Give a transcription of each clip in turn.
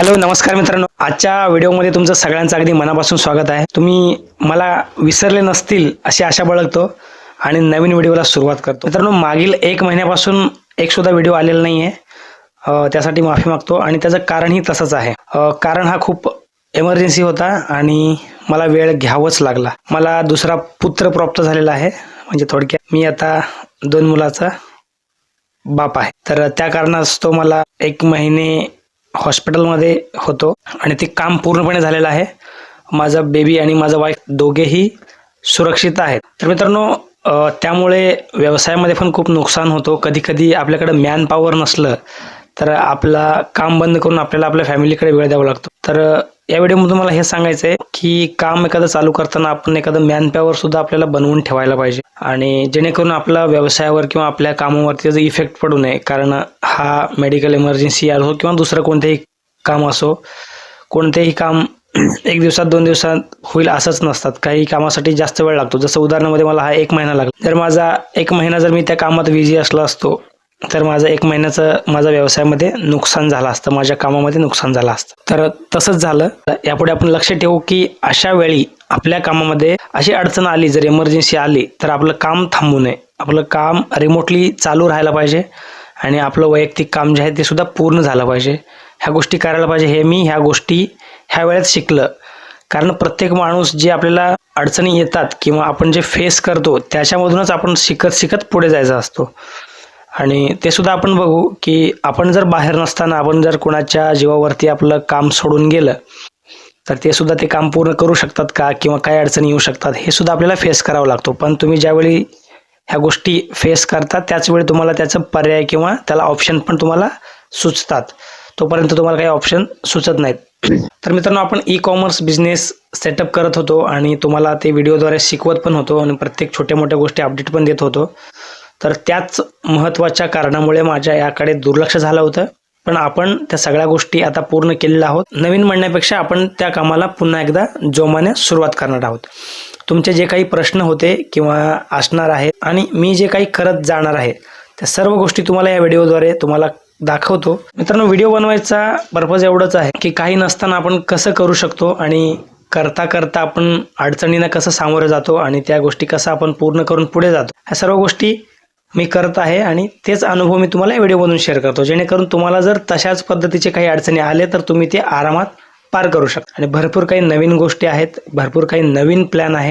Hello नमस्कार मित्रांनो. आजच्या व्हिडिओमध्ये तुमचं सगळ्यांचं अगदी मनापासून स्वागत आहे. तुम्ही मला विसरले नसतील अशी आशा बाळगतो आणि नवीन व्हिडिओला सुरुवात करतो. मित्रांनो मागील एक महिन्यापासून एक सुद्धा व्हिडिओ आलेला नाही आहे त्यासाठी माफी मागतो आणि त्याचं कारणही तसंच आहे. कारण हा खूप एमर्जन्सी होता आणि मला वेळ घ्यावाच लागला. मला दुसरा पुत्र प्राप्त झालेला आहे. म्हणजे थोडक्यात मी आता दोन मुलाचा बाप आहे. तर त्या कारणास्तव मला एक महिने हॉस्पिटलमध्ये होतो आणि ते काम पूर्णपणे झालेलं आहे. माझा बेबी आणि माझा वाईफ दोघेही सुरक्षित आहेत. तर मित्रांनो त्यामुळे व्यवसायामध्ये पण खूप नुकसान होतो. कधी कधी आपल्याकडे मॅन पॉवर नसलं तर आपला काम बंद करून आपल्याला आपल्या फॅमिलीकडे वेळ द्यावा लागतो. तर या व्हिडिओमध्ये मला हे सांगायचं आहे की काम एखादं चालू करताना आपण एखादं मॅनपॉवर सुद्धा आपल्याला बनवून ठेवायला पाहिजे. आणि जेणेकरून आपल्या व्यवसायावर किंवा आपल्या कामावरती त्याचा इफेक्ट पडू नये. कारण हा मेडिकल इमर्जन्सी असो किंवा दुसरं कोणतेही काम असो कोणतेही काम एक दिवसात दोन दिवसात होईल असंच नसतात. काही कामासाठी जास्त वेळ लागतो. जसं उदाहरणामध्ये मला हा एक महिना लागला. जर माझा एक महिना जर मी त्या कामात बिझी असला असतो तर माझं एक महिन्याचं माझा व्यवसायामध्ये नुकसान झालं असतं. माझ्या कामामध्ये नुकसान झालं असतं. तर तसंच झालं. यापुढे आपण लक्ष ठेवू की अशा वेळी आपल्या कामामध्ये अशी अडचण आली जर इमर्जन्सी आली तर आपलं काम थांबू नये. आपलं काम रिमोटली चालू राहायला पाहिजे आणि आपलं वैयक्तिक काम जे आहे ते सुद्धा पूर्ण झालं पाहिजे. ह्या गोष्टी करायला पाहिजे. हे मी ह्या गोष्टी ह्या वेळेत शिकलं. कारण प्रत्येक माणूस जे आपल्याला अडचणी येतात किंवा आपण जे फेस करतो त्याच्यामधूनच आपण शिकत शिकत पुढे जायचा असतो. आणि ते सुद्धा आपण बघू की आपण जर बाहेर नसताना आपण जर कोणाच्या जीवावरती आपलं काम सोडून गेलं तर ते सुद्धा ते काम पूर्ण करू शकतात का? किंवा काय अडचणी येऊ शकतात? हे सुद्धा आपल्याला फेस करावं लागतो. पण तुम्ही ज्यावेळी ह्या गोष्टी फेस करता त्याच वेळी तुम्हाला त्याचं पर्याय किंवा त्याला ऑप्शन पण तुम्हाला सुचतात. तोपर्यंत तुम्हाला काही ऑप्शन सुचत नाहीत. तर मित्रांनो आपण ई कॉमर्स बिझनेस सेटअप करत होतो आणि तुम्हाला ते व्हिडिओद्वारे शिकवत पण होतो आणि प्रत्येक छोट्या मोठ्या गोष्टी अपडेट पण देत होतो. तर त्याच महत्त्वाच्या कारणामुळे माझ्या याकडे दुर्लक्ष झालं होतं. पण आपण त्या सगळ्या गोष्टी आता पूर्ण केलेल्या आहोत. नवीन म्हणण्यापेक्षा आपण त्या कामाला पुन्हा एकदा जोमाने सुरुवात करणार आहोत. तुमचे जे काही प्रश्न होते किंवा असणार आहेत आणि मी जे काही करत जाणार आहे त्या सर्व गोष्टी तुम्हाला या व्हिडिओद्वारे तुम्हाला दाखवतो. मित्रांनो व्हिडिओ बनवायचा पर्पज एवढंच आहे की काही नसताना आपण कसं करू शकतो आणि करता करता आपण अडचणींना कसं सामोरं जातो आणि त्या गोष्टी कसं आपण पूर्ण करून पुढे जातो. ह्या सर्व गोष्टी मी करत आहे आणि तेच अनुभव मी तुम्हाला या व्हिडिओमधून शेअर करतो. जेणेकरून तुम्हाला जर तशाच पद्धतीचे काही अडचणी आले तर तुम्ही ते आरामात पार करू शकता. आणि भरपूर काही नवीन गोष्टी आहेत भरपूर काही नवीन प्लॅन आहे.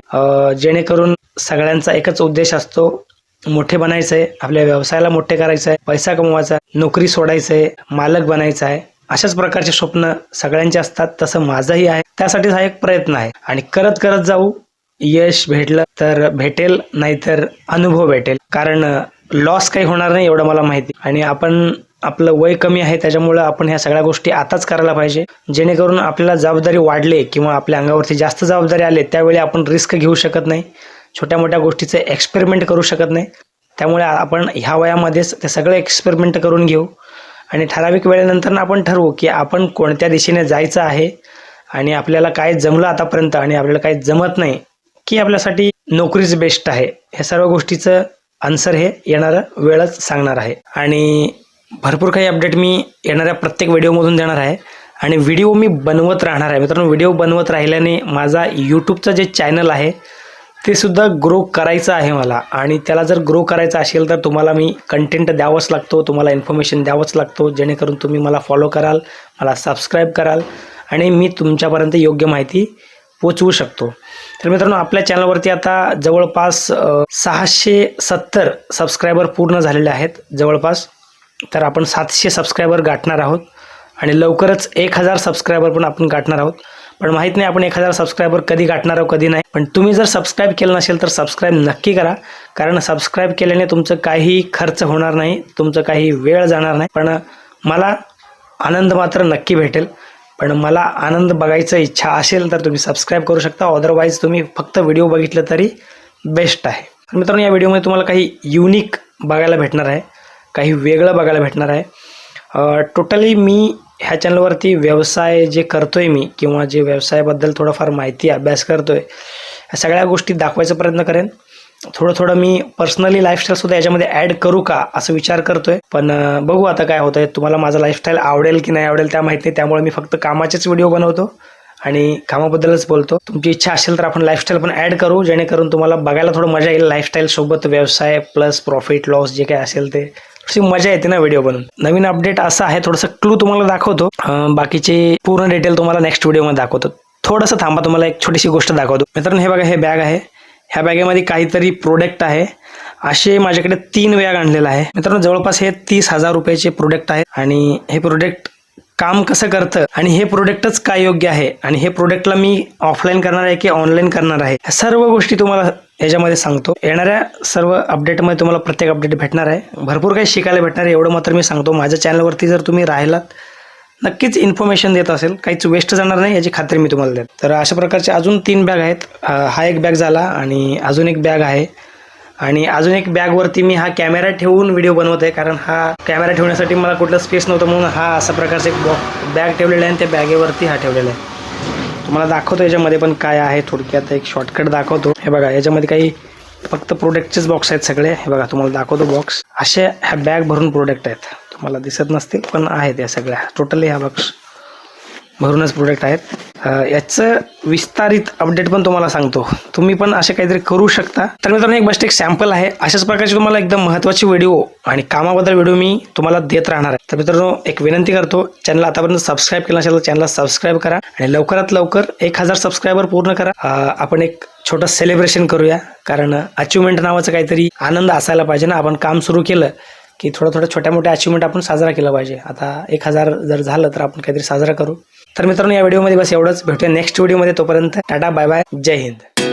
जेणेकरून सगळ्यांचा एकच उद्देश असतो मोठे बनायचं आहे आपल्या व्यवसायाला मोठे करायचं आहे पैसा कमवायचा आहे, नोकरी सोडायचं आहे मालक बनायचं आहे. अशाच प्रकारचे स्वप्न सगळ्यांचे असतात तसं माझंही आहे. त्यासाठीच हा एक प्रयत्न आहे. आणि करत करत जाऊ यश भेटलं तर भेटेल नाहीतर अनुभव भेटेल. कारण लॉस काही होणार नाही एवढं मला माहिती. आणि आपण आपलं वय कमी आहे त्याच्यामुळं आपण ह्या सगळ्या गोष्टी आताच करायला पाहिजे. जेणेकरून आपल्याला जबाबदारी वाढले किंवा आपल्या अंगावरती जास्त जबाबदारी आले त्यावेळी आपण रिस्क घेऊ शकत नाही. छोट्या मोठ्या गोष्टीचं एक्सपेरिमेंट करू शकत नाही. त्यामुळे आपण ह्या वयामध्येच ते सगळं एक्सपेरिमेंट करून घेऊ. आणि ठराविक वेळेनंतर आपण ठरवू की आपण कोणत्या दिशेने जायचं आहे. आणि आपल्याला काय जमलं आतापर्यंत आणि आपल्याला काय जमत नाही की आपल्यासाठी नोकरीच बेस्ट आहे. ह्या सर्व गोष्टीचं आन्सर हे येणारं वेळच सांगणार आहे. आणि भरपूर काही अपडेट मी येणाऱ्या प्रत्येक व्हिडिओमधून देणार आहे. आणि व्हिडिओ मी बनवत राहणार आहे. मित्रांनो व्हिडिओ बनवत राहिल्याने माझा यूट्यूबचं जे चॅनल आहे ते सुद्धा ग्रो करायचं आहे मला. आणि त्याला जर ग्रो करायचं असेल तर तुम्हाला मी कंटेंट द्यावंच लागतो. तुम्हाला इन्फॉर्मेशन द्यावंच लागतो. जेणेकरून तुम्ही मला फॉलो कराल मला सबस्क्राईब कराल आणि मी तुमच्यापर्यंत योग्य माहिती पोचवू शकतो. तर मित्रांनो आपल्या चॅनलवरती आता जवळपास सहाशे सत्तर सबस्क्रायबर पूर्ण झालेले आहेत. जवळपास तर आपण सातशे सबस्क्रायबर गाठणार आहोत. आणि लवकरच एक हजार सबस्क्रायबर पण आपण गाठणार आहोत. पण माहीत नाही आपण एक हजार सबस्क्रायबर कधी गाठणार आहोत कधी नाही. पण तुम्ही जर सबस्क्राईब केलं नसेल तर सबस्क्राईब नक्की करा. कारण सबस्क्राईब केल्याने तुमचं काही खर्च होणार नाही तुमचं काही वेळ जाणार नाही. पण मला आनंद मात्र नक्की भेटेल. पण मला आनंद बघायचं इच्छा असेल तर तुम्ही सबस्क्राईब करू शकता. अदरवाईज तुम्ही फक्त व्हिडिओ बघितलं तरी बेस्ट आहे. तर मित्रांनो या व्हिडिओमध्ये तुम्हाला काही युनिक बघायला भेटणार आहे. काही वेगळं बघायला भेटणार आहे. टोटली मी ह्या चॅनलवरती व्यवसाय जे करतोय मी किंवा जे व्यवसायाबद्दल थोडाफार माहिती अभ्यास करतोय ह्या सगळ्या गोष्टी दाखवायचा प्रयत्न करेन. थोडं थोडं मी पर्सनली लाईफस्टाईल सुद्धा याच्यामध्ये ऍड करू का असं विचार करतोय. पण बघू आता काय होतंय. तुम्हाला माझा लाईफस्टाईल आवडेल की नाही आवडेल त्या माहिती नाही. त्यामुळे मी फक्त कामाचेच व्हिडिओ बनवतो आणि कामाबद्दलच बोलतो. तुमची इच्छा असेल तर आपण लाईफस्टाईल पण ऍड करू जेणेकरून तुम्हाला बघायला थोडं मजा येईल लाईफस्टाईल सोबत व्यवसाय प्लस प्रॉफिट लॉस जे काय असेल ते. थोडीशी मजा येते ना व्हिडिओ बनवून नवीन अपडेट असं आहे थोडंसं क्लू तुम्हाला दाखवतो. बाकीचे पूर्ण डिटेल तुम्हाला नेक्स्ट व्हिडिओमध्ये दाखवतो. थोडंसं थांबा तुम्हाला एक छोटीशी गोष्ट दाखवतो. मित्रांनो हे बघा हे बॅग आहे. ह्या बॅगेमध्ये काहीतरी प्रोडक्ट आहे. असे माझ्याकडे तीन बॅग आणलेला आहे. मित्रांनो जवळपास हे तीस हजार रुपयाचे प्रोडक्ट आहे आणि हे प्रोडक्ट काम कसं करतं आणि हे प्रोडक्टच काय योग्य आहे आणि हे प्रोडक्टला मी ऑफलाईन करणार आहे की ऑनलाईन करणार आहे? सर्व गोष्टी तुम्हाला याच्यामध्ये सांगतो. येणाऱ्या सर्व अपडेटमध्ये तुम्हाला प्रत्येक अपडेट भेटणार आहे. भरपूर काही शिकायला भेटणार आहे. एवढं मात्र मी सांगतो. माझ्या चॅनलवरती जर तुम्ही राहिलात नक्कीच इन्फॉर्मेशन देत असेल. काहीच वेस्ट जाणार नाही याची खात्री मी तुम्हाला देत. तर अशा प्रकारचे अजून तीन बॅग आहेत. हा एक बॅग झाला आणि अजून एक बॅग आहे. आणि अजून एक बॅगवरती मी हा कॅमेरा ठेवून व्हिडिओ बनवत आहे. कारण हा कॅमेरा ठेवण्यासाठी मला कुठलं स्पेस नव्हतं म्हणून हा असा प्रकारचा एक बॉ बॅग ठेवलेला आहे आणि त्या बॅगेवरती हा ठेवलेला आहे. तुम्हाला दाखवतो याच्यामध्ये पण काय आहे. थोडक्यात एक शॉर्टकट दाखवतो. हे बघा याच्यामध्ये काही फक्त प्रोडक्टचेच बॉक्स आहेत सगळे. हे बघा तुम्हाला दाखवतो बॉक्स असे ह्या बॅग भरून प्रोडक्ट आहेत. तुम्हाला दिसत नसतील पण आहेत या सगळ्या. टोटली ह्या बॉक्स भरूनच प्रोडक्ट आहेत. याचं विस्तारित अपडेट पण तुम्हाला सांगतो. तुम्ही पण असे काहीतरी करू शकता. तर मित्रांनो एक बेस्ट एक सॅम्पल आहे. अशाच प्रकारची तुम्हाला एकदम महत्वाची व्हिडिओ आणि कामाबद्दल व्हिडिओ मी तुम्हाला देत राहणार आहे. तर मित्रांनो एक विनंती करतो चॅनल आतापर्यंत सबस्क्राईब केलं असेल तर चॅनलला सबस्क्राईब करा आणि लवकरात लवकर एक हजार सबस्क्रायबर पूर्ण करा. आपण एक छोटं सेलिब्रेशन करूया. कारण अचिव्हमेंट नावाचं काहीतरी आनंद असायला पाहिजे ना. आपण काम सुरू केलं की थोडं थोडं छोट्या मोठ्या अचिव्हमेंट आपण साजरा केला पाहिजे. आता एक हजार जर झालं तर आपण काहीतरी साजरा करू. तर मित्रांनो या व्हिडिओमध्ये बस एवढंच. भेटूया नेक्स्ट व्हिडिओमध्ये तोपर्यंत टाटा बाय बाय जय हिंद.